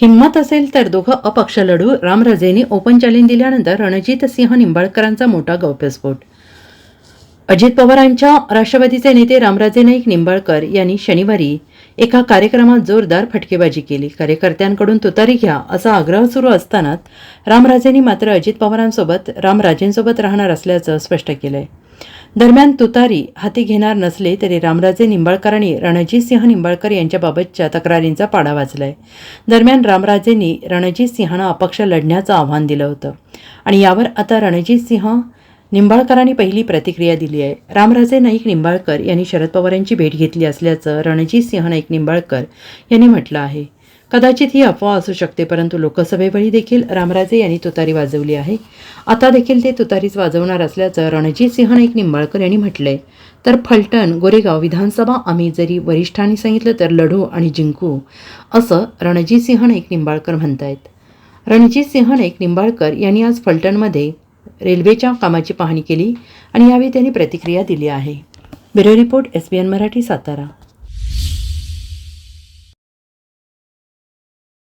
हिंमत असेल तर दोघं अपक्ष लढू. रामराजेंनी ओपन चॅलेंज दिल्यानंतर रणजित सिंह निंबाळकरांचा मोठा गौप्यस्फोट. अजित पवारांच्या राष्ट्रवादीचे नेते रामराजे नाईक निंबाळकर यांनी शनिवारी एका कार्यक्रमात जोरदार फटकेबाजी केली. कार्यकर्त्यांकडून तुतारी घ्या असा आग्रह सुरू असतानाच रामराजेंनी मात्र अजित पवारांसोबत रामराजेंसोबत राहणार असल्याचं स्पष्ट केलंय. दरम्यान तुतारी हाती घेणार नसले तरी रामराजे निंबाळकरांनी रणजितसिंह निंबाळकर यांच्याबाबतच्या तक्रारींचा पाडा वाचलाय दरम्यान रामराजेंनी रणजितसिंहांना अपक्ष लढण्याचं आव्हान दिलं होतं. आणि यावर आता रणजितसिंह निंबाळकरांनी पहिली प्रतिक्रिया दिली आहे. रामराजे नाईक निंबाळकर यांनी शरद पवार यांची भेट घेतली असल्याचं रणजितसिंह नाईक निंबाळकर यांनी म्हटलं आहे. कदाचित ही अफवा असू शकते परंतु लोकसभेवेळी देखील रामराजे यांनी तुतारी वाजवली आहे. आता देखील ते तुतारीच वाजवणार असल्याचं रणजितसिंह नाईक निंबाळकर यांनी म्हटलंय. तर फलटण गोरेगाव विधानसभा आम्ही जरी वरिष्ठांनी सांगितलं तर लढू आणि जिंकू असं रणजितसिंह नाईक निंबाळकर म्हणतायत. रणजितसिंह नाईक निंबाळकर यांनी आज फलटणमध्ये रेल्वेच्या कामाची पाहणी केली आणि यावेळी त्यांनी प्रतिक्रिया दिली आहे. Bureau report S B N Marathi Satara.